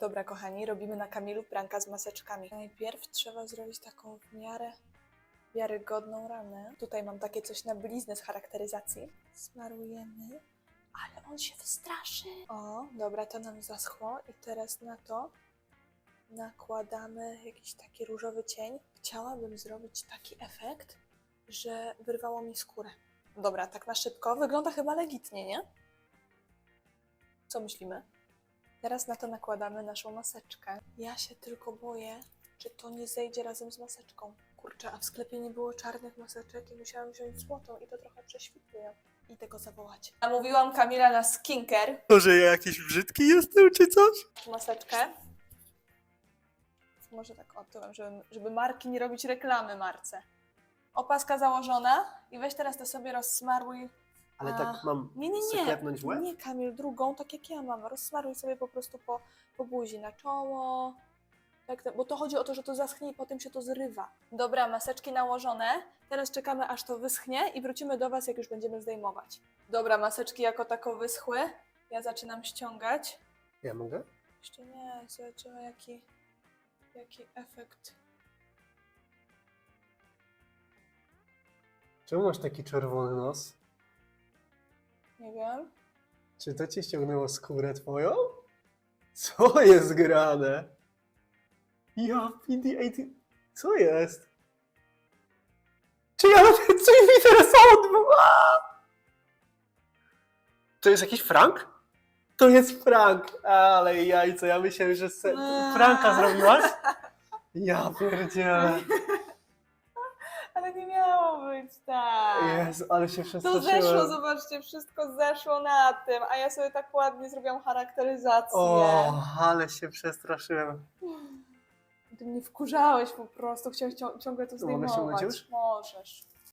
Dobra, kochani, robimy na Kamilu pranka z maseczkami. Najpierw trzeba zrobić taką w miarę wiarygodną ranę. Tutaj mam takie coś na bliznę z charakteryzacji. Smarujemy. Ale on się wystraszy. O, dobra, to nam zaschło. I teraz na to nakładamy jakiś taki różowy cień. Chciałabym zrobić taki efekt, że wyrwało mi skórę. Dobra, tak na szybko. Wygląda chyba legitnie, nie? Co myślimy? Teraz na to nakładamy naszą maseczkę. Ja się tylko boję, czy to nie zejdzie razem z maseczką. Kurczę, a w sklepie nie było czarnych maseczek i musiałam wziąć złotą i to trochę prześwituje. I tego zawołać. A mówiłam Kamila na skincare. Może ja jakiś brzydki jestem, czy coś? maseczkę. Może tak o tyłem, żeby, żeby marki nie robić reklamy marce. Opaska założona i weź teraz to sobie rozsmaruj. Ale tak mam Nie, nie, nie. w łeb? Nie, Kamil, drugą, tak jak ja mam. Rozsmaruj sobie po prostu po, po buzi na czoło. Tak, tak, bo to chodzi o to, że to zaschnie i potem się to zrywa. Dobra, maseczki nałożone. Teraz czekamy, aż to wyschnie i wrócimy do Was, jak już będziemy zdejmować. Dobra, maseczki jako tako wyschły. Ja zaczynam ściągać. Ja mogę? Jeszcze nie, zobaczymy jaki, jaki efekt. Czemu masz taki czerwony nos? Nie wiem. Czy to ci ściągnęło skórę twoją? Co jest grane? Ja, PD, ej, ty... Co jest? Czy ja co mi teraz odbyła? To jest jakiś Frank? To jest Frank, ale jajco, ja myślałem, że se... Franka zrobiłaś? Ja pierdzielę. Miało być tak. Jezu, ale się To przestraszyłem. zeszło, zobaczcie, wszystko zeszło na tym, a ja sobie tak ładnie zrobiłam charakteryzację. O, ale się przestraszyłem. Ty mnie wkurzałeś po prostu, chciałeś cią- ciągle to mogę zdejmować. ściągnąć już? Możesz.